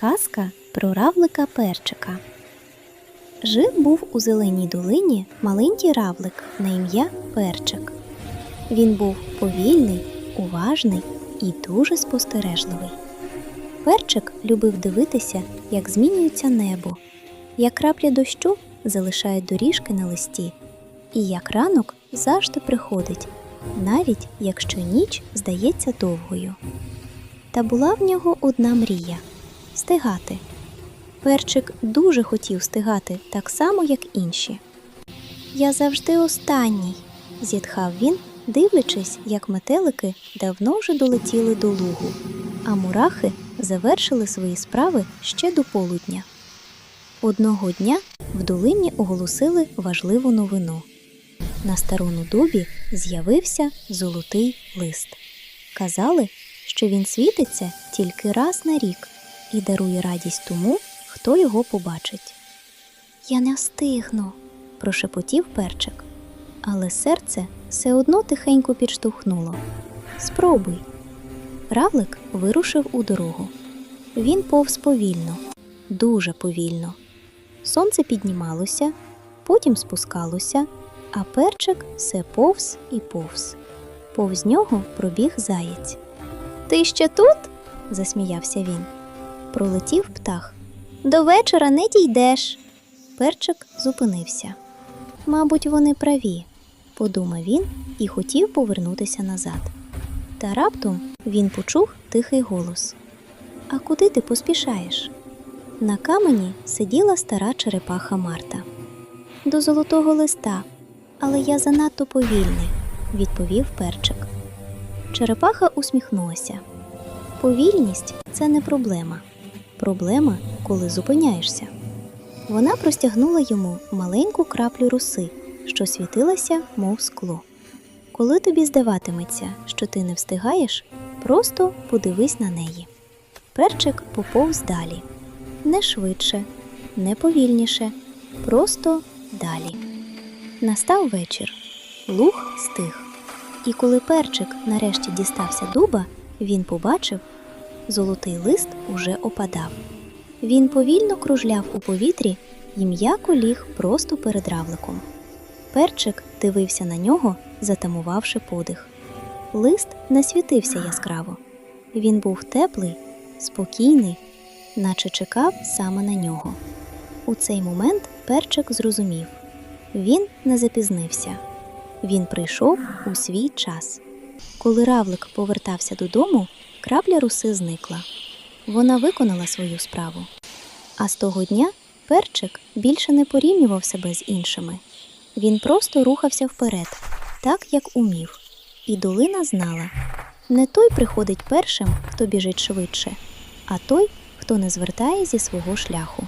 Казка про равлика перчика. Жив був у зеленій долині маленький равлик на ім'я Перчик. Він був повільний, уважний і дуже спостережливий. Перчик любив дивитися, як змінюється небо, як краплі дощу залишають доріжки на листі, і як ранок завжди приходить, навіть якщо ніч здається довгою. Та була в нього одна мрія встигати. Перчик дуже хотів встигати так само, як інші. Я завжди останній, зітхав він, дивлячись, як метелики давно вже долетіли до лугу, а мурахи завершили свої справи ще до полудня. Одного дня в долині оголосили важливу новину. На старому дубі з'явився золотий лист. Казали, що він світиться тільки раз на рік і дарує радість тому, хто його побачить. Я не встигну, прошепотів перчик, але серце все одно тихенько підштовхнуло. Спробуй. Равлик вирушив у дорогу. Він повз повільно, дуже повільно. Сонце піднімалося, потім спускалося, а перчик все повз і повз. Повз нього пробіг заєць. Ти ще тут? засміявся він. Пролетів птах. До вечора не дійдеш. Перчик зупинився. Мабуть, вони праві, подумав він і хотів повернутися назад. Та раптом він почув тихий голос. А куди ти поспішаєш? На камені сиділа стара черепаха Марта. До золотого листа, але я занадто повільний, відповів перчик. Черепаха усміхнулася. Повільність це не проблема. Проблема, коли зупиняєшся. Вона простягнула йому маленьку краплю роси, що світилася, мов скло. Коли тобі здаватиметься, що ти не встигаєш, просто подивись на неї. Перчик поповз далі. Не швидше, не повільніше, просто далі. Настав вечір. Луг стих. І коли перчик нарешті дістався дуба, він побачив, золотий лист уже опадав. Він повільно кружляв у повітрі і м'яко ліг просто перед равликом. Перчик дивився на нього, затамувавши подих. Лист не світився яскраво. Він був теплий, спокійний, наче чекав саме на нього. У цей момент перчик зрозумів він не запізнився. Він прийшов у свій час. Коли равлик повертався додому, крапля руси зникла. Вона виконала свою справу. А з того дня перчик більше не порівнював себе з іншими. Він просто рухався вперед, так як умів. І долина знала не той приходить першим, хто біжить швидше, а той, хто не звертає зі свого шляху.